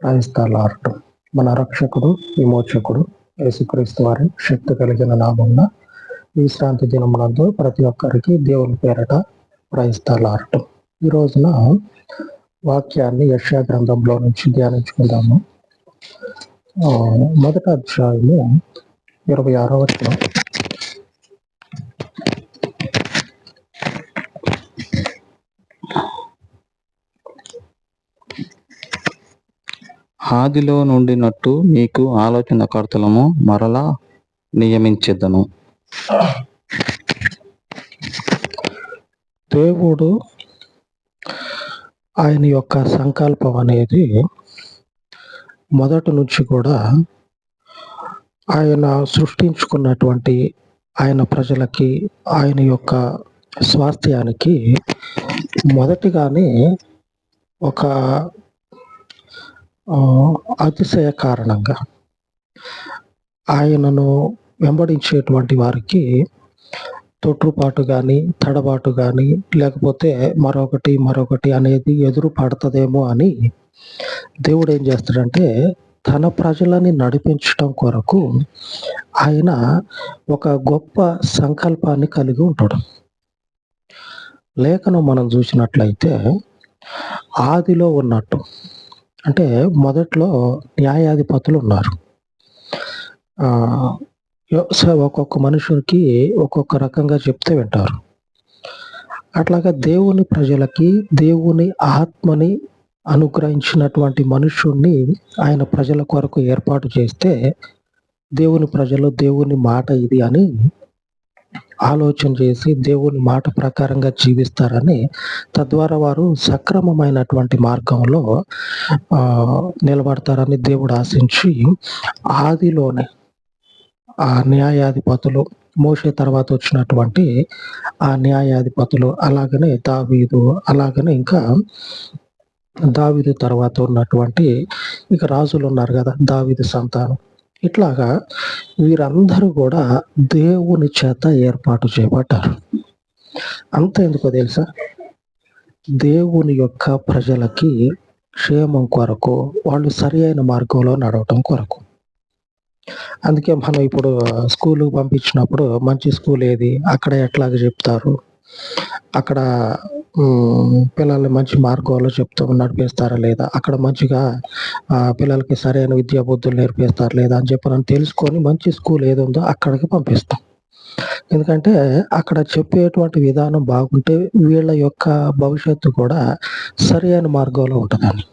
క్రైస్తలార్ట్ మన రక్షకుడు విమోచకుడు యేసుక్రీస్తు వారి శక్తి కలిగిన నామమున విశ్రాంతి దినమునందు ప్రతి ఒక్కరికి దేవుని పేరట క్రైస్తలార్ట్ ఈ రోజున వాక్యాన్ని యక్షా గ్రంథంలో నుంచి ధ్యానించుకుందాము. మొదట మొదటి అధ్యాయము ఇరవై ఆరో వచ్చిన ఆదిలో నుండినట్టు మీకు ఆలోచన కర్తలము మరలా నియమించెదను. దేవుడు ఆయన యొక్క సంకల్పం అనేది మొదటి నుంచి కూడా ఆయన సృష్టించుకున్నటువంటి ఆయన ప్రజలకి ఆయన యొక్క స్వాస్థ్యానికి మొదటిగానే ఒక అతిశయ కారణంగా ఆయనను వెంబడించేటువంటి వారికి తొట్టుపాటు కానీ తడబాటు కానీ లేకపోతే మరొకటి మరొకటి అనేది ఎదురు పడుతుందేమో అని దేవుడు ఏం చేస్తాడంటే తన ప్రజలని నడిపించటం కొరకు ఆయన ఒక గొప్ప సంకల్పాన్ని కలిగి ఉంటాడు. లేఖను మనం చూసినట్లయితే ఆదిలో ఉన్నట్టు అంటే మొదట్లో న్యాయాధిపతులు ఉన్నారు యో- ఒక్కొక్క మనుషులకి ఒక్కొక్క రకంగా చెప్తే వింటారు. అట్లాగా దేవుని ప్రజలకి దేవుని ఆత్మని అనుగ్రహించినటువంటి మనుషుణ్ణి ఆయన ప్రజల కొరకు ఏర్పాటు చేస్తే దేవుని ప్రజలు దేవుని మాట ఇది అని ఆలోచన చేసి దేవుని మాట ప్రకారంగా జీవిస్తారని తద్వారా వారు సక్రమమైనటువంటి మార్గంలో నిలబడతారని దేవుడు ఆశించి ఆదిలోనే ఆ న్యాయాధిపతులు మోసే తర్వాత వచ్చినటువంటి ఆ న్యాయాధిపతులు అలాగనే దావీదు అలాగనే ఇంకా దావీదు తర్వాత ఉన్నటువంటి ఇక రాజులు ఉన్నారు కదా దావీదు సంతానం. ఇట్లాగా వీరందరూ కూడా దేవుని చేత ఏర్పాటు చేయబడ్డారు. అంత ఎందుకో తెలుసా? దేవుని యొక్క ప్రజలకి క్షేమం కొరకు వాళ్ళు సరి అయిన మార్గంలో నడవటం కొరకు. అందుకే మనం ఇప్పుడు స్కూల్కి పంపించినప్పుడు మంచి స్కూల్ ఏది? అక్కడ ఎట్లాగ చెప్తారు? అక్కడ పిల్లల్ని మంచి మార్గంలో చెప్తూ నడిపిస్తారా లేదా? అక్కడ మంచిగా పిల్లలకి సరైన విద్యా బుద్ధులు నేర్పిస్తారా లేదా అని చెప్పి నన్ను తెలుసుకొని మంచి స్కూల్ ఏది ఉందో అక్కడికి పంపిస్తాం. ఎందుకంటే అక్కడ చెప్పేటువంటి విధానం బాగుంటే వీళ్ళ యొక్క భవిష్యత్తు కూడా సరైన మార్గంలో ఉంటుందని.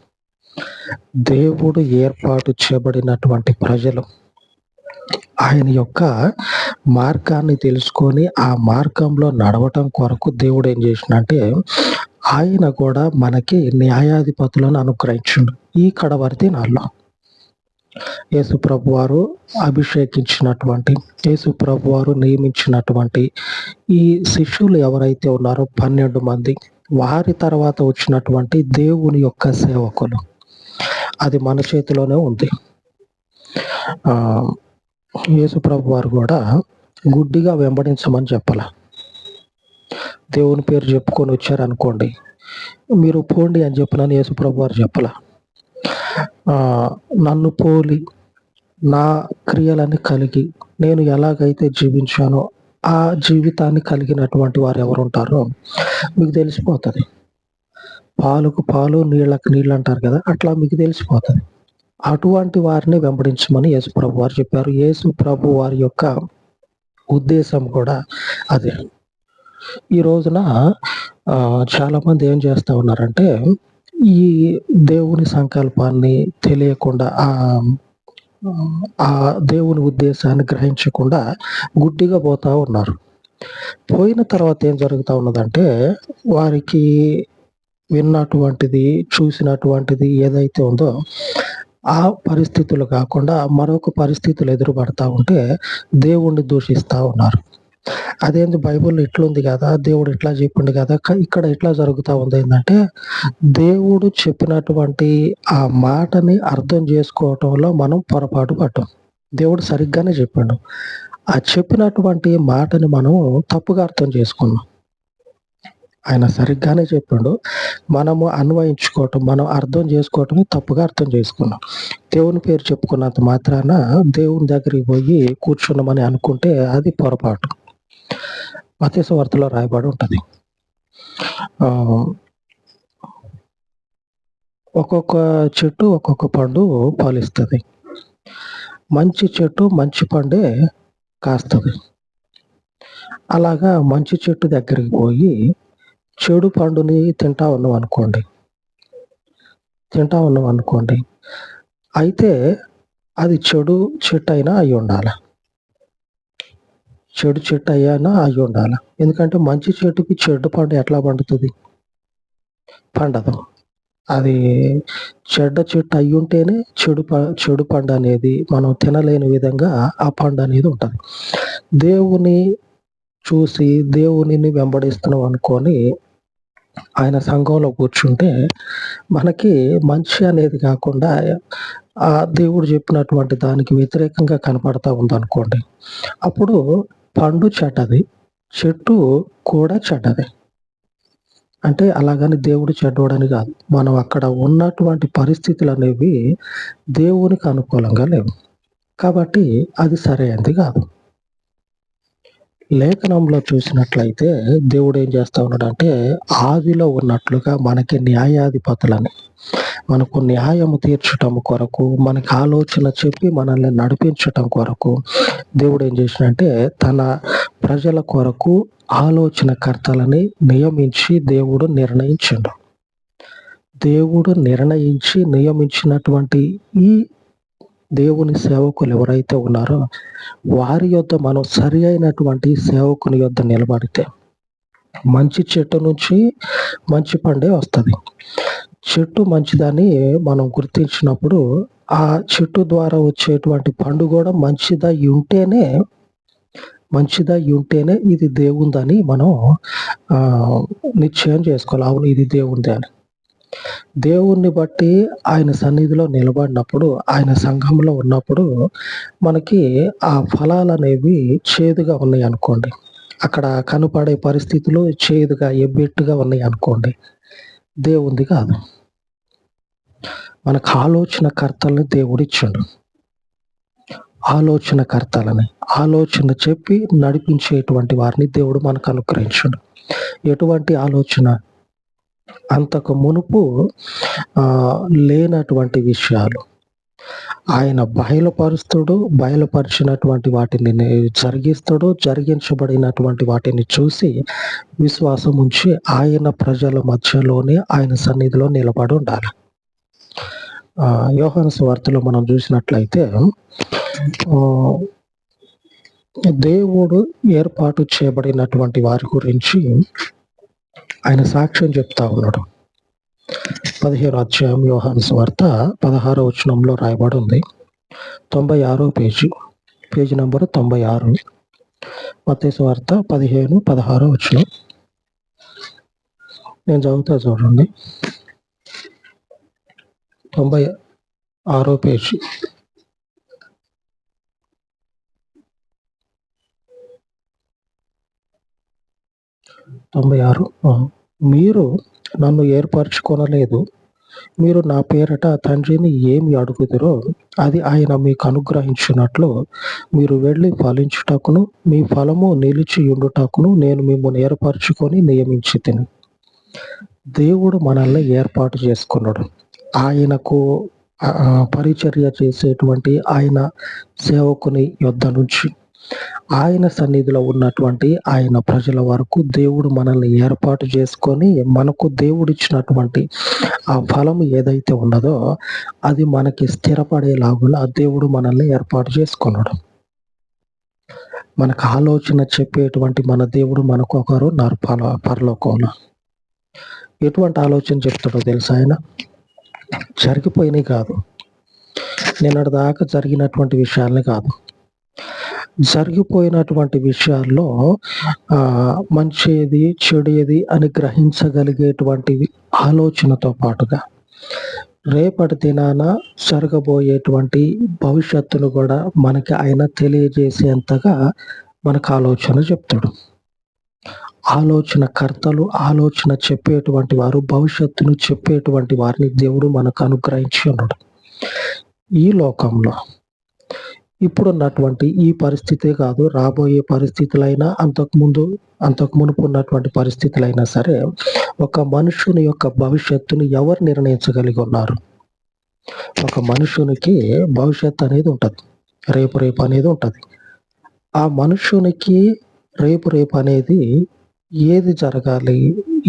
దేవుడు ఏర్పాటు చేయబడినటువంటి ప్రజలు ఆయన యొక్క మార్గాన్ని తెలుసుకొని ఆ మార్గంలో నడవటం కొరకు దేవుడు ఏం చేసినంటే ఆయన కూడా మనకి న్యాయాధిపతులను అనుగ్రహించిండు. ఈ కడవర్తి నాలో. యేసుప్రభు వారు అభిషేకించినటువంటి యేసుప్రభు వారు నియమించినటువంటి ఈ శిష్యులు ఎవరైతే ఉన్నారో పన్నెండు మంది వారి తర్వాత వచ్చినటువంటి దేవుని యొక్క సేవకులు. అది మన చేతిలోనే ఉంది. ఆ యేసు వారు కూడా గుడ్డిగా వెంబడించమని చెప్పాల. దేవుని పేరు చెప్పుకొని వచ్చారనుకోండి మీరు పోండి అని చెప్పినని యేసుప్రభు వారు చెప్పాల. నన్ను పోలి నా క్రియలని కలిగి నేను ఎలాగైతే జీవించానో ఆ జీవితాన్ని కలిగినటువంటి వారు ఎవరు ఉంటారో మీకు తెలిసిపోతుంది. పాలుకు పాలు నీళ్ళకు నీళ్ళు అంటారు కదా అట్లా మీకు తెలిసిపోతుంది. అటువంటి వారిని వెంబడించమని యేసు ప్రభు వారు చెప్పారు. యేసు ప్రభు వారి యొక్క ఉద్దేశం కూడా అదే. ఈ రోజున చాలా మంది ఏం చేస్తూ ఉన్నారంటే ఈ దేవుని సంకల్పాన్ని తెలియకుండా ఆ ఆ దేవుని ఉద్దేశాన్ని గ్రహించకుండా గుడ్డిగా పోతా ఉన్నారు. పోయిన తర్వాత ఏం జరుగుతూ ఉన్నదంటే వారికి విన్నటువంటిది చూసినటువంటిది ఏదైతే ఉందో ఆ పరిస్థితులు కాకుండా మరొక పరిస్థితులు ఎదురుపడతా ఉంటే దేవుణ్ణి దూషిస్తూ ఉన్నారు. అదేంది బైబుల్ ఇట్లుంది కదా దేవుడు ఇట్లా చెప్పిండు కదా ఇక్కడ ఇట్లా జరుగుతూ ఉంది ఏంటంటే దేవుడు చెప్పినటువంటి ఆ మాటని అర్థం చేసుకోవటంలో మనం పొరపాటు పడ్డాం. దేవుడు సరిగ్గానే చెప్పాడు. ఆ చెప్పినటువంటి మాటని మనం తప్పుగా అర్థం చేసుకున్నాం. ఆయన సరిగ్గానే చెప్పిండు. మనము అన్వయించుకోవటం, మనం అర్థం చేసుకోవటమే తప్పుగా అర్థం చేసుకున్నాం. దేవుని పేరు చెప్పుకున్నంత మాత్రాన దేవుని దగ్గరికి పోయి కూర్చున్నామని అనుకుంటే అది పొరపాటు. మతేశ వార్తలో రాయబడి ఉంటుంది ఒక్కొక్క చెట్టు ఒక్కొక్క పండు పాలిస్తుంది మంచి చెట్టు మంచి పండే కాస్తుంది అలాగా మంచి చెట్టు దగ్గరికి పోయి చెడు పండుని తింటా ఉన్నాం అనుకోండి. తింటా ఉన్నామనుకోండి. అయితే అది చెడు చెట్టు అయినా అయి ఉండాలి. చెడు చెట్టు అయ్యానా ఉండాలి. ఎందుకంటే మంచి చెట్టుకి చెడు పండు ఎట్లా పండుతుంది? పండదు. అది చెడ్డ చెట్టు అయ్యుంటేనే చెడు ప చెడు అనేది మనం తినలేని విధంగా ఆ పండు అనేది ఉంటుంది. దేవుని చూసి దేవునిని వెంబడిస్తున్నాం అనుకొని ఆయన సంఘంలో కూర్చుంటే మనకి మంచి అనేది కాకుండా ఆ దేవుడు చెప్పినటువంటి దానికి వ్యతిరేకంగా కనపడతా ఉందనుకోండి. అప్పుడు పండు చెడ్డది. చెట్టు కూడా చెడ్డది అంటే అలాగని దేవుడు చెడ్డోడని కాదు. మనం అక్కడ ఉన్నటువంటి పరిస్థితులు అనేవి దేవునికి అనుకూలంగా లేవు. కాబట్టి అది సరైనది కాదు. లేఖనంలో చూసినట్లయితే దేవుడు ఏం చేస్తా ఉన్నాడంటే ఆదిలో ఉన్నట్లుగా మనకి న్యాయాధిపతులని మనకు న్యాయము తీర్చటం కొరకు, మనకి ఆలోచన చెప్పి మనల్ని నడిపించటం కొరకు దేవుడు ఏం చేసినంటే తన ప్రజల కొరకు ఆలోచనకర్తలని నియమించి దేవుడు నిర్ణయించిండు. దేవుడు నిర్ణయించి నియమించినటువంటి ఈ దేవుని సేవకులు ఎవరైతే ఉన్నారో వారి యొద్ద మనం సరి అయినటువంటి సేవకుని యొద్ద నిలబడితే మంచి చెట్టు నుంచి మంచి పండే వస్తుంది చెట్టు మంచిదని మనం గుర్తించినప్పుడు ఆ చెట్టు ద్వారా వచ్చేటువంటి పండు కూడా మంచిదై ఉంటేనే మంచిదా ఉంటేనే ఇది దేవుందని మనం నిశ్చయం చేసుకోవాలి. అవును ఇది దేవుంది అని. దేవుణ్ణి బట్టి ఆయన సన్నిధిలో నిలబడినప్పుడు, ఆయన సంఘంలో ఉన్నప్పుడు మనకి ఆ ఫలాలనేవి చేదుగా ఉన్నాయి అనుకోండి అక్కడ కనపడే పరిస్థితులు చేదుగా, ఎబ్బెట్టుగా ఉన్నాయి అనుకోండి దేవుంది కాదు. మనకు ఆలోచనకర్తల్ని దేవుడిచ్చిండు. ఆలోచనకర్తలని. ఆలోచన చెప్పి నడిపించేటువంటి వారిని దేవుడు మనకు అనుగ్రహించాడు ఎటువంటి ఆలోచన? అంతకు మునుపు లేనటువంటి విషయాలు. ఆయన బయలుపరుస్తుడు. బయలుపరిచినటువంటి వాటిని జరిగిస్తాడు జరిగించబడినటువంటి వాటిని చూసి విశ్వాసం ఉంచి ఆయన ప్రజల మధ్యలోనే ఆయన సన్నిధిలో నిలబడి ఉండాలి. ఆహ్, యోహాను మనం చూసినట్లయితే దేవుడు ఏర్పాటు చేయబడినటువంటి వారి గురించి ఆయన సాక్ష్యం చెప్తా ఉన్నాడు. 15 అధ్యాయం యోహాను వార్త పదహారో వచనంలో రాయబడి ఉంది. 96 పేజీ. Page number 96. మత్తయి సువార్త 15, 16 వచనం. నేను చదువుతా చూడండి. 96 పేజీ. తొంభై ఆరు మీరు నన్ను ఏర్పరచుకొనలేదు. మీరు నా పేరట తండ్రిని ఏమి అడుగుదురో అది ఆయన మీకు అనుగ్రహించినట్లు మీరు వెళ్ళి ఫలించుటకును, మీ ఫలము నిలిచియుండుటకును నేను మిమ్మల్ని ఏర్పరచుకొని నియమించితిని. దేవుడు మనల్ని ఏర్పాటు చేసుకున్నాడు. ఆయనకు పరిచర్య చేసేటువంటి ఆయన సేవకుని యుద్ధ నుంచి ఆయన సన్నిధిలో ఉన్నటువంటి ఆయన ప్రజల వరకు దేవుడు మనల్ని ఏర్పాటు చేసుకొని మనకు దేవుడిచ్చినటువంటి ఆ ఫలం ఏదైతే ఉన్నదో అది మనకి స్థిరపడేలాగున దేవుడు మనల్ని ఏర్పాటు చేసుకున్నాడు. మనకు ఆలోచన చెప్పేటువంటి మన దేవుడు మనకొకరు ఒకరు పర పరలోకంలో. ఎటువంటి ఆలోచన చెప్తాడో తెలుసా ఆయన? జరిగిపోయినవి కాదు. నిన్నటిదాకా జరిగినటువంటి విషయాల్ని కాదు. జరిగిపోయినటువంటి విషయాల్లో మంచిది మంచేది, చెడేది అని గ్రహించగలిగేటువంటి ఆలోచనతో పాటుగా రేపటి దినాన జరగబోయేటువంటి భవిష్యత్తును కూడా మనకి ఆయన తెలియజేసేంతగా మనకు ఆలోచన చెప్తాడు. ఆలోచన కర్తలు ఆలోచన చెప్పేటువంటి వారు భవిష్యత్తును చెప్పేటువంటి వారిని దేవుడు మనకు అనుగ్రహించి ఉన్నాడు ఈ లోకంలో ఇప్పుడున్నటువంటి ఈ పరిస్థితే కాదు రాబోయే పరిస్థితులైనా అంతకుముందు అంతకు మునుపు ఉన్నటువంటి పరిస్థితులైనా సరే ఒక మనుషుని యొక్క భవిష్యత్తును ఎవరు నిర్ణయించగలిగి ఉన్నారు? ఒక మనుషునికి భవిష్యత్తు అనేది ఉంటుంది రేపు రేపు అనేది ఉంటుంది. ఆ మనుషునికి రేపు రేపు అనేది ఏది జరగాలి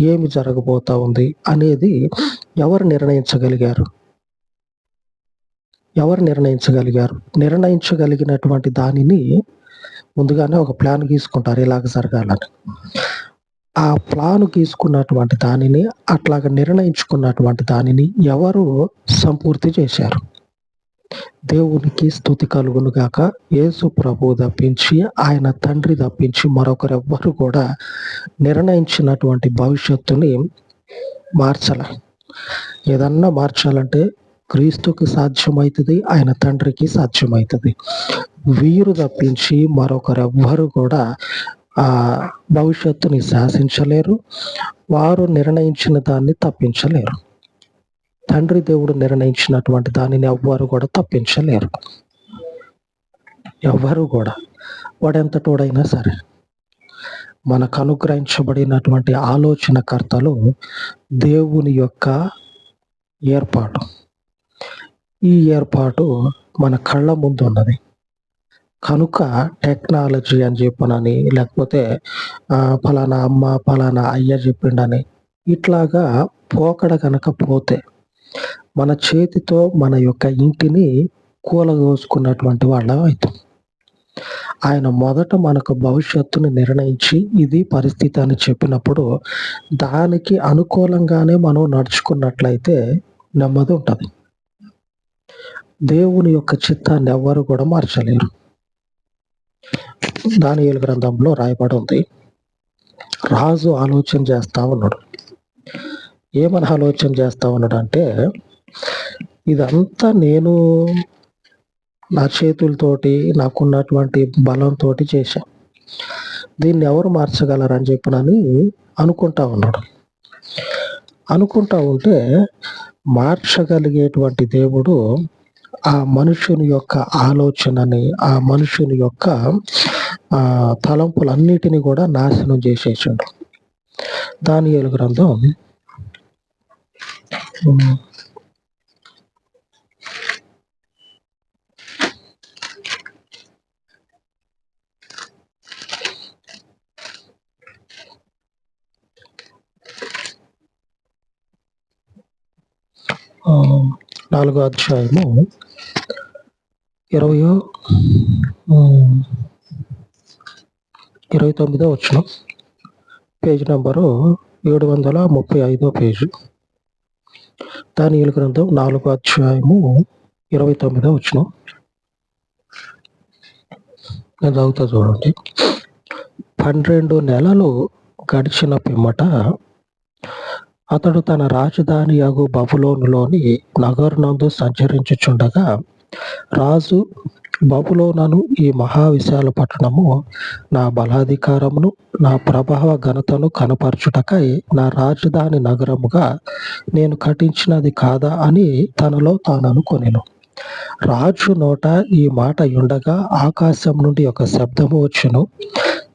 ఏమి జరగబోతా ఉంది అనేది ఎవరు నిర్ణయించగలిగారు? ఎవరు నిర్ణయించగలిగారు? నిర్ణయించగలిగినటువంటి దానిని ముందుగానే ఒక ప్లాన్ గీసుకుంటారు ఇలాగ జరగాలని. ఆ ప్లాన్ గీసుకున్నటువంటి దానిని అట్లాగ నిర్ణయించుకున్నటువంటి దానిని ఎవరు సంపూర్తి చేశారు? దేవునికి స్థుతి కలుగునుగాక యేసు ప్రభు తప్పించి ఆయన తండ్రి తప్పించి మరొకరెవ్వరు కూడా నిర్ణయించినటువంటి భవిష్యత్తుని మార్చాల ఏదన్నా మార్చాలంటే క్రీస్తుకి సాధ్యమవుతుంది ఆయన తండ్రికి సాధ్యమవుతుంది. వీరు తప్పించి మరొకరెవ్వరు కూడా ఆ భవిష్యత్తుని శాసించలేరు వారు నిర్ణయించిన దాన్ని తప్పించలేరు. తండ్రి దేవుడు నిర్ణయించినటువంటి దానిని ఎవ్వరు కూడా తప్పించలేరు. ఎవ్వరు కూడా వాడెంతటోడైనా సరే. మనకు అనుగ్రహించబడినటువంటి ఆలోచనకర్తలు దేవుని యొక్క ఏర్పాటు. ఈ ఏర్పాటు మన కళ్ళ ముందు ఉన్నది. కనుక టెక్నాలజీ అని చెప్పనని లేకపోతే ఫలానా అమ్మ ఫలానా అయ్య చెప్పిండని ఇట్లాగా పోకడ కనుక పోతే మన చేతితో మన యొక్క ఇంటిని కూలగోసుకున్నటువంటి వాళ్ళం అవుతాం. ఆయన మొదట మనకు భవిష్యత్తును నిర్ణయించి ఇది పరిస్థితి అని చెప్పినప్పుడు దానికి అనుకూలంగానే మనం నడుచుకున్నట్లయితే నెమ్మది ఉంటుంది. దేవుని యొక్క చిత్తాన్ని ఎవ్వరు కూడా మార్చలేరు. దానియుల గ్రంథంలో రాయబడి ఉంది రాజు ఆలోచన చేస్తా ఉన్నాడు. ఏమని ఆలోచన చేస్తా ఉన్నాడు అంటే ఇదంతా నేను నా చేతులతోటి నాకున్నటువంటి బలంతో చేశా. దీన్ని ఎవరు మార్చగలరని చెప్పినని అనుకుంటా ఉన్నాడు. అనుకుంటా ఉంటే మార్చగలిగేటువంటి దేవుడు ఆ మనుషుని యొక్క ఆలోచనని ఆ మనుషుని యొక్క ఆ తలంపులన్నిటిని కూడా నాశనం చేసేసిండు. దాని గ్రంథం ఉమ్, ఆ, నాలుగో అధ్యాయము ఇరవయో ఇరవై తొమ్మిదో వచ్చిన పేజ్ నెంబరు ఏడు వందల ముప్పై ఐదో పేజీ. దాని గ్రంథం నాలుగో అధ్యాయము ఇరవై తొమ్మిదో వచ్చిన నేను చదువుతా చూడండి. పన్నెండు నెలలు గడిచిన పిమ్మట అతడు తన రాజధాని అగు బబులోనులోని నగరునందు సంచరించుచుండగా రాజు బబులోనను ఈ మహావిశాల పట్టణము నా బలాధికారమును నా ప్రభావ ఘనతను కనపరచుటకై నా రాజధాని నగరముగా నేను కట్టించినది కాదా అని తనలో తాను అనుకొనెను రాజు నోట ఈ మాట ఉండగా ఆకాశం నుండి ఒక శబ్దము వచ్చును.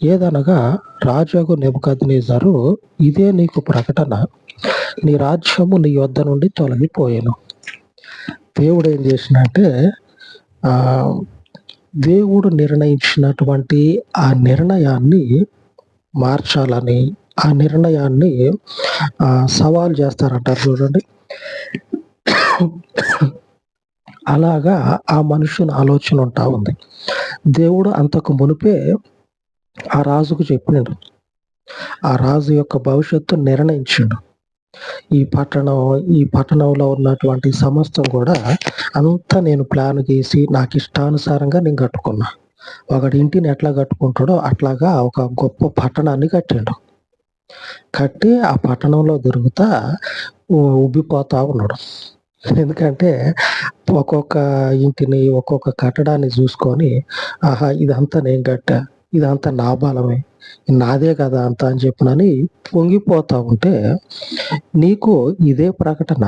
ఏదనగా రాజగు నెబుకద్నేజరు ఇదే నీకు ప్రకటన. నీ రాజ్యము నీ యొద్ద నుండి తొలగిపోయాను. దేవుడు ఏం చేసినంటే ఆ దేవుడు నిర్ణయించినటువంటి ఆ నిర్ణయాన్ని మార్చాలని ఆ నిర్ణయాన్ని సవాల్ చేస్తారంటారు చూడండి. అలాగా ఆ మనుషుని ఆలోచన ఉంటా ఉంది. దేవుడు అంతకు మునిపే ఆ రాజుకు చెప్పినాడు. ఆ రాజు యొక్క భవిష్యత్తు నిర్ణయించిండు. ఈ పట్టణం ఈ పట్టణంలో ఉన్నటువంటి సమస్తం కూడా అంతా నేను ప్లాన్ గీసి నాకు ఇష్టానుసారంగా నేను కట్టుకున్నా. ఒకటి ఇంటిని ఎట్లా కట్టుకుంటాడో అట్లాగా ఒక గొప్ప పట్టణాన్ని కట్టిండు. కట్టి ఆ పట్టణంలో దొరుకుతా ఉబ్బిపోతా ఉన్నాడు. ఎందుకంటే ఒక్కొక్క ఇంటిని ఒక్కొక్క కట్టడాన్ని చూసుకొని ఆహా ఇదంతా నేను కట్టా. ఇదంతా నా బలమే. నాదే కదా అంత అని చెప్పినని పొంగిపోతా ఉంటే నీకు ఇదే ప్రకటన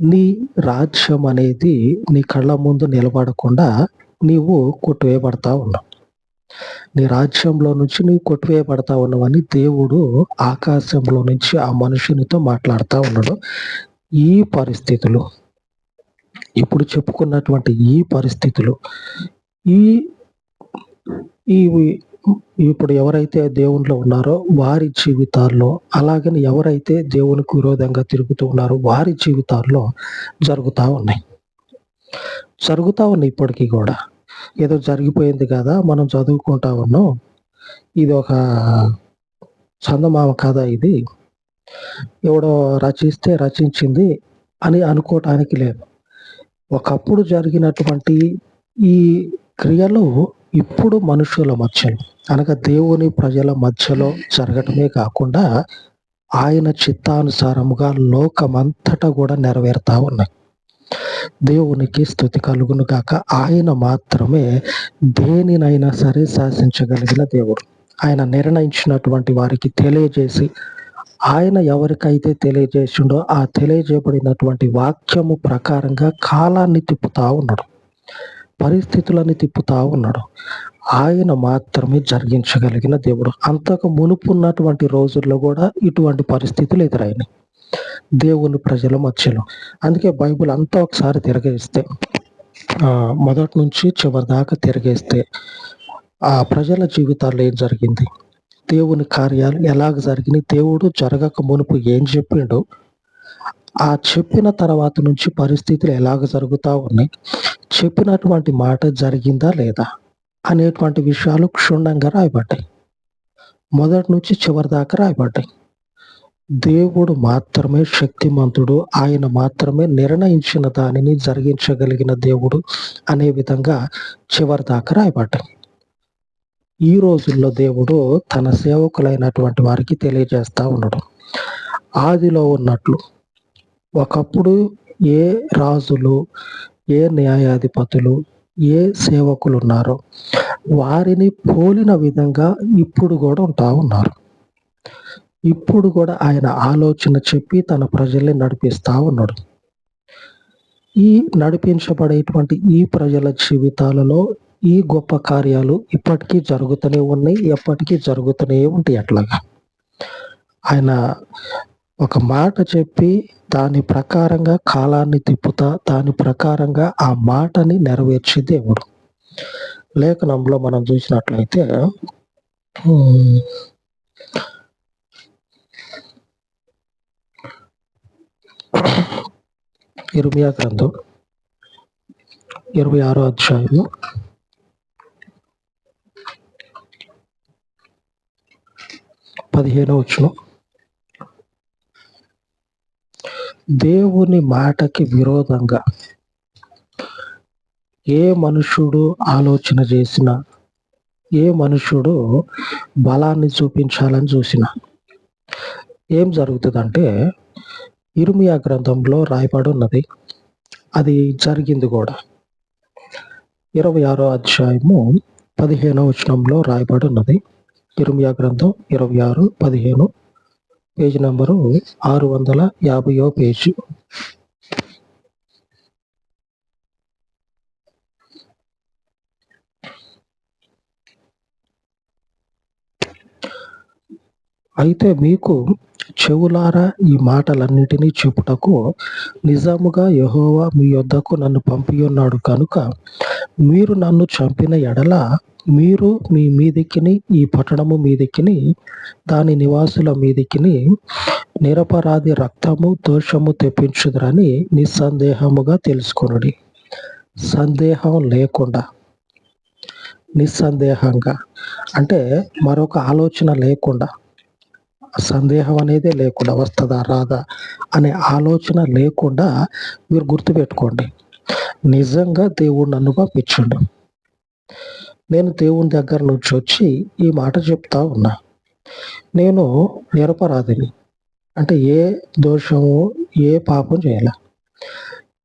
నీ రాజ్యం అనేది నీ కళ్ళ ముందు నిలబడకుండా నీవు కొట్టివేయబడతా ఉన్నావు. నీ రాజ్యంలో నుంచి నీవు కొట్టువేయబడతా ఉన్నావని దేవుడు ఆకాశంలో నుంచి ఆ మనుషునితో మాట్లాడుతూ ఉన్నాడు. ఈ పరిస్థితులు ఇప్పుడు చెప్పుకున్నటువంటి ఈ పరిస్థితులు ఈ ఈ ఇప్పుడు ఎవరైతే దేవునిలో ఉన్నారో వారి జీవితాల్లో అలాగని ఎవరైతే దేవునికి విరోధంగా తిరుగుతూ ఉన్నారో వారి జీవితాల్లో జరుగుతూ ఉన్నాయి. జరుగుతూ ఉన్నాయి ఇప్పటికీ కూడా. ఏదో జరిగిపోయింది కదా మనం చదువుకుంటా ఉన్నాం. ఇది ఒక చందమామ కథ ఇది. ఎవడో రచిస్తే రచించింది అని అనుకోవటానికి లేదు. ఒకప్పుడు జరిగినటువంటి ఈ క్రియలు ఇప్పుడు మనుషుల మధ్యలో అనగా దేవుని ప్రజల మధ్యలో జరగటమే కాకుండా ఆయన చిత్తానుసారముగా లోకమంతటా కూడా నెరవేరుతా ఉన్నాయి దేవునికి స్థుతి కలుగును గాక. ఆయన మాత్రమే దేనినైనా సరే శాసించగలిగిన దేవుడు. ఆయన నిర్ణయించినటువంటి వారికి తెలియజేసి ఆయన ఎవరికైతే తెలియజేసిండో ఆ తెలియజేయబడినటువంటి వాక్యము ప్రకారంగా కాలాన్ని తిప్పుతా ఉన్నాడు. పరిస్థితులని తిప్పుతా ఉన్నాడు. ఆయన మాత్రమే జరిగించగలిగిన దేవుడు. అంతకు మునుపు ఉన్నటువంటి రోజుల్లో కూడా ఇటువంటి పరిస్థితులు ఎదురైనాయి. దేవుని ప్రజల మధ్యలో. అందుకే బైబిల్ అంతా ఒకసారి తిరగేస్తే మొదటి నుంచి చివరి దాకా తిరగేస్తే ఆ ప్రజల జీవితాల్లో ఏం జరిగింది? దేవుని కార్యాలు ఎలాగ జరిగినాయి? దేవుడు జరగక మునుపు ఏం చెప్పిండో? ఆ చెప్పిన తర్వాత నుంచి పరిస్థితులు ఎలాగ జరుగుతూ ఉన్నాయి? చెప్పినటువంటి మాట జరిగిందా లేదా అనేటువంటి విషయాలు క్షుణ్ణంగా రాయబడ్డాయి. మొదటి నుంచి చివరి దాకా రాయబడ్డాయి. దేవుడు మాత్రమే శక్తిమంతుడు ఆయన మాత్రమే నిర్ణయించిన దానిని జరిగించగలిగిన దేవుడు అనే విధంగా చివరి దాకా రాయబడ్డాయి. ఈ రోజుల్లో దేవుడు తన సేవకులైనటువంటి వారికి తెలియజేస్తా ఉండడం ఆదిలో ఉన్నట్లు ఒకప్పుడు ఏ రాజులు ఏ న్యాయాధిపతులు ఏ సేవకులు ఉన్నారో వారిని పోలిన విధంగా ఇప్పుడు కూడా ఉంటా ఉన్నారు. ఇప్పుడు కూడా ఆయన ఆలోచన చెప్పి తన ప్రజల్ని నడిపిస్తా ఉన్నాడు. ఈ నడిపించబడేటువంటి ఈ ప్రజల జీవితాలలో ఈ గొప్ప కార్యాలు ఇప్పటికీ జరుగుతూనే ఉన్నాయి ఎప్పటికీ జరుగుతూనే ఉంటాయి అట్లాగా. ఆయన ఒక మాట చెప్పి దాని ప్రకారంగా కాలాన్ని తిప్పుతా దాని ప్రకారంగా ఆ మాటని నెరవేర్చే దేవుడు. లేఖనంలో మనం చూసినట్లయితే ఇరుమియా గ్రంథం ఇరవై ఆరో అధ్యాయము. పదిహేనో వచ్చిన దేవుని మాటకి విరోధంగా ఏ మనుషుడు ఆలోచన చేసినా ఏ మనుషుడు బలాన్ని చూపించాలని చూసిన. ఏం జరుగుతుందంటే ఇరుమియా గ్రంథంలో రాయబడి ఉన్నది అది జరిగింది కూడా. ఇరవై ఆరో అధ్యాయము పదిహేనో వచనంలో రాయబడి ఉన్నది ఇరుమియా గ్రంథం ఇరవై ఆరు పదిహేను పేజ్ నంబరు ఆరు వందల యాభైయో పేజ్. అయితే మీకు చెవులారా ఈ మాటలన్నిటినీ చెప్పుటకు నిజాముగా యహోవా మీ యొద్దకు నన్ను పంపియున్నాడు కనుక మీరు నన్ను చంపిన ఎడల మీరు మీ మీదికిని ఈ పట్టణము మీదికిని దాని నివాసుల మీదికిని నిరపరాధి రక్తము దోషము తెప్పించుదరని నిస్సందేహముగా తెలుసుకునుడి. సందేహం లేకుండా నిస్సందేహంగా అంటే మరొక ఆలోచన లేకుండా సందేహం అనేది లేకుండా వస్తుందా రాదా అనే ఆలోచన లేకుండా మీరు గుర్తుపెట్టుకోండి. నిజంగా దేవుడు నన్ను పంపించండు. నేను దేవుని దగ్గర నుంచి వచ్చి ఈ మాట చెప్తా ఉన్నా. నేను నిరపరాధిని. అంటే ఏ దోషము ఏ పాపం చేయాల.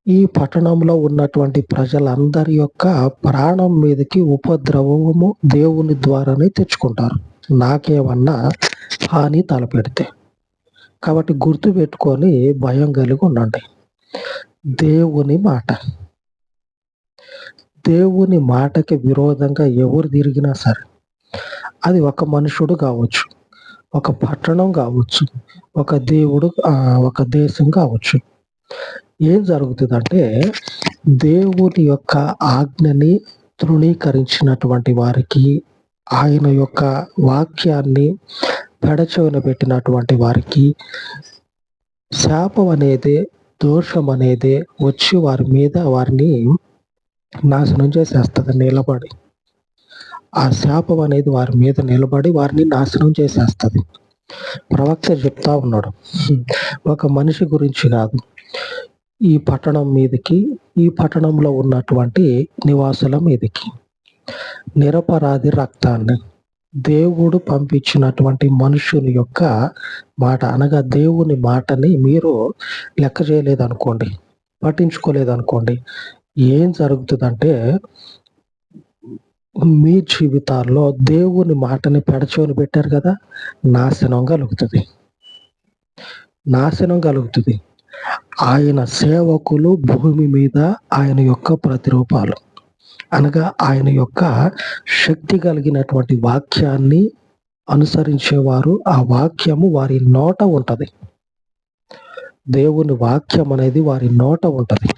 ఈ పట్టణంలో ఉన్నటువంటి ప్రజలందరి యొక్క ప్రాణం మీదకి ఉపద్రవము దేవుని ద్వారానే తెచ్చుకుంటారు. నాకేమన్నా హాని తలపెడితే. కాబట్టి గుర్తు పెట్టుకొని భయం కలిగి ఉండండి. దేవుని మాట. దేవుని మాటకి విరోధంగా ఎవరు తిరిగినా సరే అది ఒక మనుషుడు కావచ్చు ఒక పట్టణం కావచ్చు ఒక దేవుడు ఒక దేశం కావచ్చు. ఏం జరుగుతుందంటే దేవుని యొక్క ఆజ్ఞని తృణీకరించినటువంటి వారికి ఆయన యొక్క వాక్యాన్ని పెడచెవిన పెట్టినటువంటి వారికి శాపం అనేది దోషం అనేది వచ్చి వారి మీద వారిని నాశనం చేసేస్తుంది నిలబడి. ఆ శాపం అనేది వారి మీద నిలబడి వారిని నాశనం చేసేస్తుంది. ప్రవక్త చెప్తా ఉన్నాడు ఒక మనిషి గురించి కాదు. ఈ పట్టణం మీదకి ఈ పట్టణంలో ఉన్నటువంటి నివాసుల మీదకి నిరపరాధి రక్తాన్ని దేవుడు పంపించినటువంటి మనుషుని యొక్క మాట అనగా దేవుని మాటని మీరు లెక్క చేయలేదనుకోండి పట్టించుకోలేదనుకోండి ఏం జరుగుతుందంటే మీ జీవితాల్లో దేవుని మాటని పెడచోని పెట్టారు కదా నాశనం కలుగుతుంది. నాశనం కలుగుతుంది. ఆయన సేవకులు భూమి మీద ఆయన యొక్క ప్రతిరూపాలు. అనగా ఆయన యొక్క శక్తి కలిగినటువంటి వాక్యాన్ని అనుసరించేవారు. ఆ వాక్యము వారి నోట ఉంటది. దేవుని వాక్యం అనేది వారి నోట ఉంటది.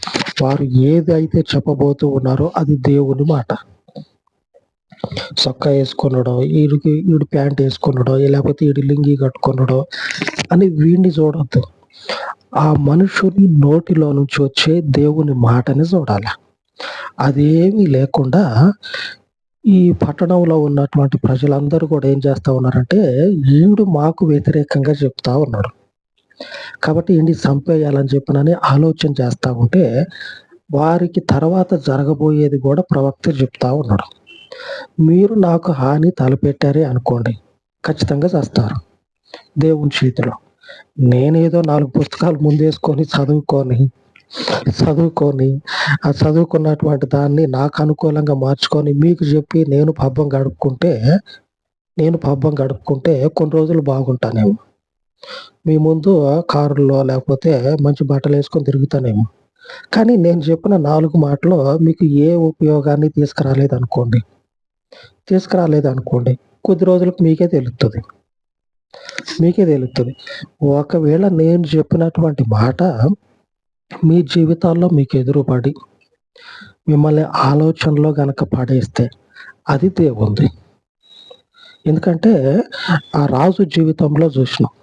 వారు ఏదైతే చెప్పబోతూ ఉన్నారో అది దేవుని మాట. చొక్కా వేసుకున్నాడో వీడికి వీడి ప్యాంట్ వేసుకున్నాడో లేకపోతే వీడి లింగి కట్టుకున్నాడో అని వీడిని చూడొద్దు. ఆ మనుషుని నోటిలో నుంచి వచ్చే దేవుని మాటని చూడాలి. అదేమీ లేకుండా ఈ పట్టణంలో ఉన్నటువంటి ప్రజలందరూ కూడా ఏం చేస్తూ ఉన్నారంటే ఈవిడు మాకు వ్యతిరేకంగా చెప్తా ఉన్నాడు కాబట్టి ఇండి చంపేయాలని చెప్పినని ఆలోచన చేస్తూ ఉంటే వారికి తర్వాత జరగబోయేది కూడా ప్రవక్త చెప్తా ఉన్నాడు మీరు నాకు హాని తలపెట్టారే అనుకోండి ఖచ్చితంగా చేస్తారు. దేవుని చేతిలో. నేనేదో నాలుగు పుస్తకాలు ముందేసుకొని చదువుకొని చదువుకొని ఆ చదువుకున్నటువంటి దాన్ని నాకు అనుకూలంగా మార్చుకొని మీకు చెప్పి నేను పబ్బం గడుపుకుంటే నేను పబ్బం గడుపుకుంటే కొన్ని రోజులు బాగుంటానేమో. మీ ముందు కారులో లేకపోతే మంచి బట్టలు వేసుకొని తిరుగుతానేమో. కానీ నేను చెప్పిన నాలుగు మాటలు మీకు ఏ ఉపయోగాన్ని తీసుకురాలేదు అనుకోండి తీసుకురాలేదు అనుకోండి కొద్ది రోజులకు మీకే తెలుస్తుంది మీకే తెలుస్తుంది ఒకవేళ నేను చెప్పినటువంటి మాట మీ జీవితాల్లో మీకు ఎదురుపడి మిమ్మల్ని ఆలోచనలో గనక పడేస్తే అది దేవుంది ఎందుకంటే ఆ రాజు జీవితంలో చూసినాం.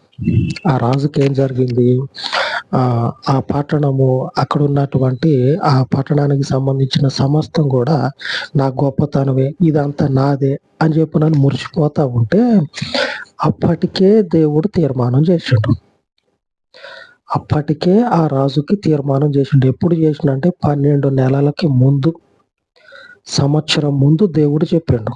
ఆ రాజుకి ఏం జరిగింది? ఆ పట్టణము అక్కడ ఉన్నటువంటి ఆ పట్టణానికి సంబంధించిన సమస్తం కూడా నా గొప్పతనమే ఇదంతా నాదే అని చెప్పి నన్ను మురిసిపోతా ఉంటే అప్పటికే దేవుడు తీర్మానం చేసిండు. అప్పటికే ఆ రాజుకి తీర్మానం చేసిండు. ఎప్పుడు చేసిండంటే పన్నెండు నెలలకి ముందు సంవత్సరం ముందు దేవుడు చెప్పిండు.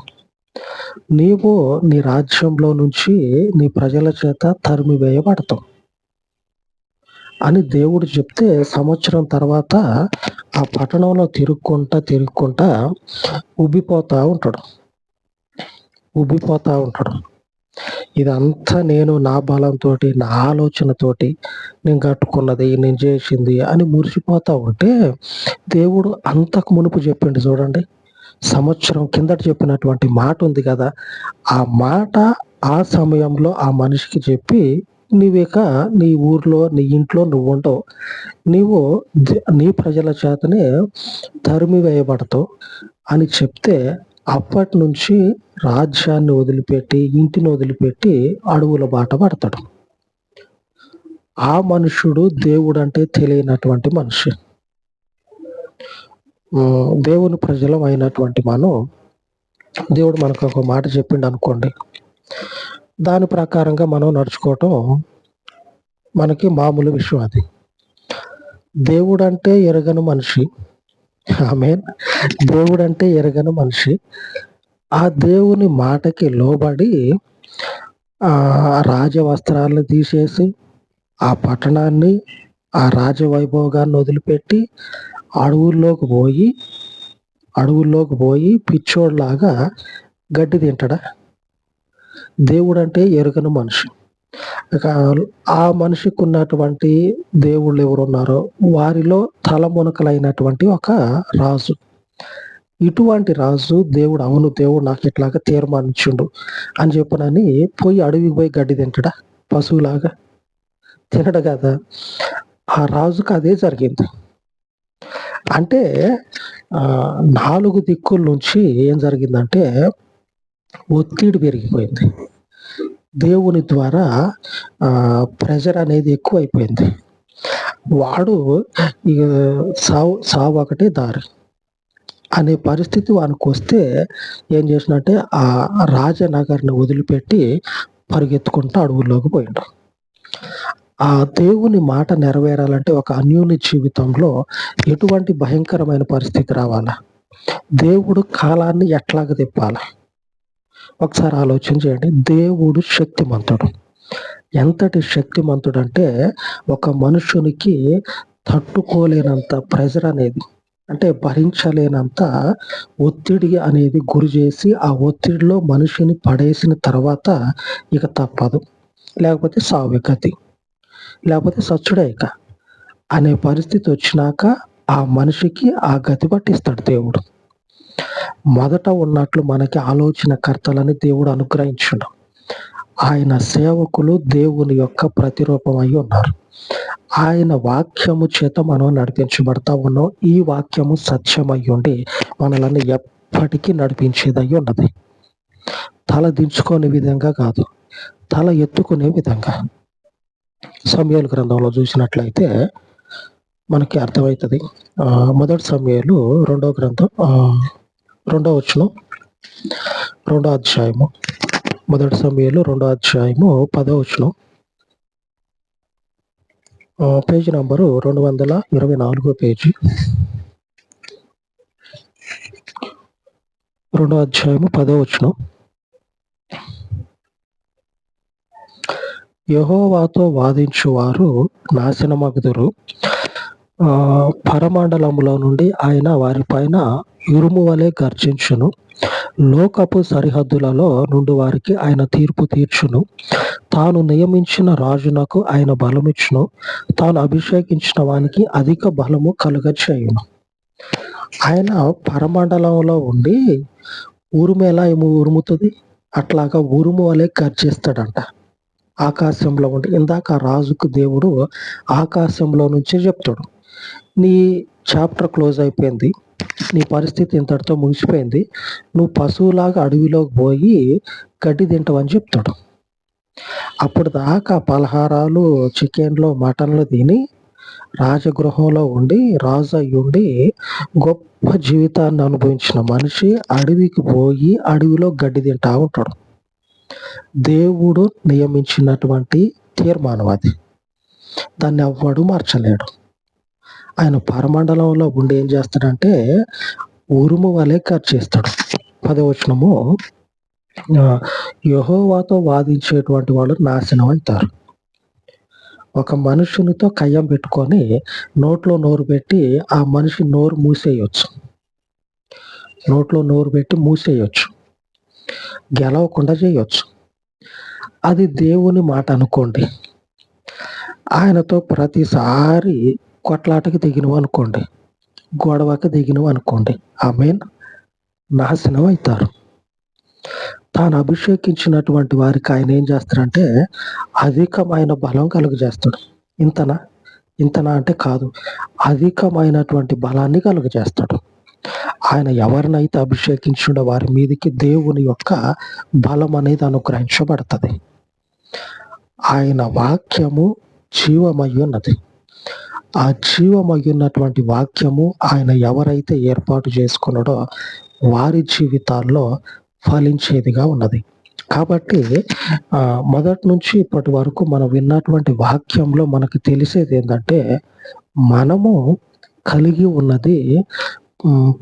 నీవు నీ రాజ్యంలో నుంచి నీ ప్రజల చేత తరిమి వేయబడతావు అని దేవుడు చెప్తే సంవత్సరం తర్వాత ఆ పట్టణంలో తిరుక్కుంటా తిరుక్కుంటా ఉబ్బిపోతా ఉంటాడు. ఉబ్బిపోతా ఉంటాడు. ఇదంతా నేను నా బలంతో నా ఆలోచనతోటి నేను కట్టుకున్నది నేను చేసింది అని మురిసిపోతా ఉంటే దేవుడు అంతకు మునుపు చెప్పిండు చూడండి. సంవత్సరం కిందట చెప్పినటువంటి మాట ఉంది కదా ఆ మాట ఆ సమయంలో ఆ మనిషికి చెప్పి నీవిక నీ ఊర్లో నీ ఇంట్లో నువ్వు ఉండవు నీవు నీ ప్రజల చేతనే తరిమి వేయబడతావు అని చెప్తే అప్పటి నుంచి రాజ్యాన్ని వదిలిపెట్టి ఇంటిని వదిలిపెట్టి అడవుల బాట పడతాడు. ఆ మనుషుడు దేవుడు అంటే తెలియనటువంటి మనిషి. దేవుని ప్రజలం అయినటువంటి మనం దేవుడు మనకు ఒక మాట చెప్పిండు అనుకోండి. దాని ప్రకారంగా మనం నడుచుకోవటం మనకి మామూలు విషయం అది. దేవుడు అంటే ఎరగని మనిషి. ఆమె దేవుడు అంటే ఎరగని మనిషి. ఆ దేవుని మాటకి లోబడి ఆ రాజవస్త్రాలను తీసేసి ఆ పట్టణాన్ని ఆ రాజవైభోగాన్ని వదిలిపెట్టి అడవుల్లోకి పోయి అడవుల్లోకి పోయి పిచ్చోడ్లాగా గడ్డి తింటాడా? దేవుడు అంటే ఎరుగని మనిషి. ఆ మనిషికి ఉన్నటువంటి దేవుళ్ళు ఎవరున్నారో వారిలో తలమునకలైనటువంటి ఒక రాజు. ఇటువంటి రాజు దేవుడు అవును దేవుడు నాకు ఇట్లాగా తీర్మానించుండు అని చెప్పనని పోయి అడవికి పోయి గడ్డి తింటాడా? పశువులాగా? తినడు కదా. ఆ రాజుకు అదే జరిగింది. అంటే ఆ, నాలుగు దిక్కుల నుంచి ఏం జరిగిందంటే ఒత్తిడి పెరిగిపోయింది. దేవుని ద్వారా ఆ, ప్రెజర్ అనేది ఎక్కువైపోయింది. వాడు ఇక సావు సావు ఒకటే దారి. అనే పరిస్థితి వానికి వస్తే ఏం చేసినట్టే ఆ రాజనగర్ని వదిలిపెట్టి పరిగెత్తుకుంటూ అడవుల్లోకి పోయిండు ఆ దేవుని మాట నెరవేరాలంటే ఒక అన్యోన్య జీవితంలో ఎటువంటి భయంకరమైన పరిస్థితి రావాలా? దేవుడు కాలాన్ని ఎట్లాగ తిప్పాలి? ఒకసారి ఆలోచన చేయండి. దేవుడు శక్తిమంతుడు. ఎంతటి శక్తిమంతుడు అంటే ఒక మనుషునికి తట్టుకోలేనంత ప్రెజర్ అనేది అంటే భరించలేనంత ఒత్తిడి అనేది గురి చేసి ఆ ఒత్తిడిలో మనిషిని పడేసిన తర్వాత ఇక తప్పదు. లేకపోతే సావి గతి లేకపోతే సచ్చుడే ఇక అనే పరిస్థితి వచ్చినాక ఆ మనిషికి ఆ గతి పట్టిస్తాడు దేవుడు. మొదట ఉన్నట్లు మనకి ఆలోచన కర్తలని దేవుడు అనుగ్రహించడం. ఆయన సేవకులు దేవుని యొక్క ప్రతిరూపం అయి ఉన్నారు. ఆయన వాక్యము చేత మనం నడిపించబడతా ఉన్నాం. ఈ వాక్యము సత్యమై ఉండి మనల్ని ఎప్పటికీ నడిపించేదై ఉన్నది. తల దించుకోని విధంగా కాదు తల ఎత్తుకునే విధంగా. సమయాల గ్రంథంలో చూసినట్లయితే మనకి అర్థమవుతుంది. మొదటి సమయాలు రెండో గ్రంథం రెండో వచనం రెండో అధ్యాయము. మొదటి సమయాలు రెండో అధ్యాయము పదో వచనం. పేజీ నంబరు రెండు వందల ఇరవై నాలుగో పేజీ. రెండో అధ్యాయము పదో వచనం. యహోవాతో వాదించువారు నాశనమగుదురు. ఆ, పరమండలములో నుండి ఆయన వారిపైన ఇరుము వలె గర్జించును. లోకపు సరిహద్దులలో నుండి వారికి ఆయన తీర్పు తీర్చును. తాను నియమించిన రాజునకు ఆయన బలమిచ్చును. తాను అభిషేకించిన వానికి అధిక బలము కలుగ చేయును ఆయన పరమండలంలో ఉండి ఉరుము ఎలా ఏమో ఉరుముతుంది? అట్లాగా ఉరుము వలె గర్జిస్తాడంట. ఆకాశంలో ఉండి ఇందాక రాజుకు దేవుడు ఆకాశంలో నుంచే చెప్తాడు. నీ చాప్టర్ క్లోజ్ అయిపోయింది. నీ పరిస్థితి ఇంతటితో ముగిసిపోయింది. నువ్వు పశువులాగా అడవిలోకి పోయి గడ్డి తింటావని చెప్తాడు. అప్పుడు దాకా పలహారాలు చికెన్లు మటన్లు తిని రాజగృహంలో ఉండి రాజు అయి ఉండి గొప్ప జీవితాన్ని అనుభవించిన మనిషి అడవికి పోయి అడవిలో గడ్డి తింటా ఉంటాడు. దేవుడు నియమించినటువంటి తీర్మానం అది. దాన్ని ఎవ్వడు మార్చలేడు. ఆయన పరమండలంలో ఉండి ఏం చేస్తాడంటే ఉరుము వలె చేస్తాడు. పదవచనము యహోవాతో వాదించేటువంటి వాళ్ళు నాశనం అవుతారు. ఒక మనుషునితో కయ్యం పెట్టుకొని నోట్లో నోరు పెట్టి ఆ మనిషి నోరు మూసేయొచ్చు. నోట్లో నోరు పెట్టి మూసేయొచ్చు. గెలవకుండా చేయొచ్చు. అది దేవుని మాట అనుకోండి. ఆయనతో ప్రతిసారి కొట్లాటకి దిగినవు అనుకోండి గొడవకి దిగినవు అనుకోండి ఆమె నాశనం అవుతారు. తాను అభిషేకించినటువంటి వారికి ఆయన ఏం చేస్తాడంటే అధికమైన బలం కలుగజేస్తాడు. ఇంతనా? ఇంతనా అంటే కాదు. అధికమైనటువంటి బలాన్ని కలుగజేస్తాడు. ఆయన ఎవరినైతే అభిషేకించుండో వారి మీదకి దేవుని యొక్క బలం అనేది అనుగ్రహించబడుతుంది. ఆయన వాక్యము జీవమై ఉన్నది. ఆ జీవమై ఉన్నటువంటి వాక్యము ఆయన ఎవరైతే ఏర్పాటు చేసుకున్నాడో వారి జీవితాల్లో ఫలించేదిగా ఉన్నది. కాబట్టి మొదటి నుంచి ఇప్పటి వరకు మనం విన్నటువంటి వాక్యంలో మనకు తెలిసేది ఏంటంటే మనము కలిగి ఉన్నది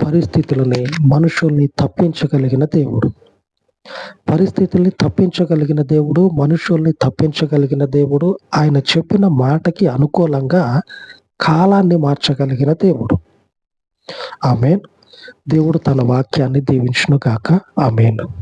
పరిస్థితులని మనుషుల్ని తప్పించగలిగిన దేవుడు. పరిస్థితుల్ని తప్పించగలిగిన దేవుడు, మనుషుల్ని తప్పించగలిగిన దేవుడు, ఆయన చెప్పిన మాటకి అనుకూలంగా కాలాన్ని మార్చగలిగిన దేవుడు. ఆమెన్ దేవుడు తన వాక్యాన్ని దీవించును గాక. ఆమెను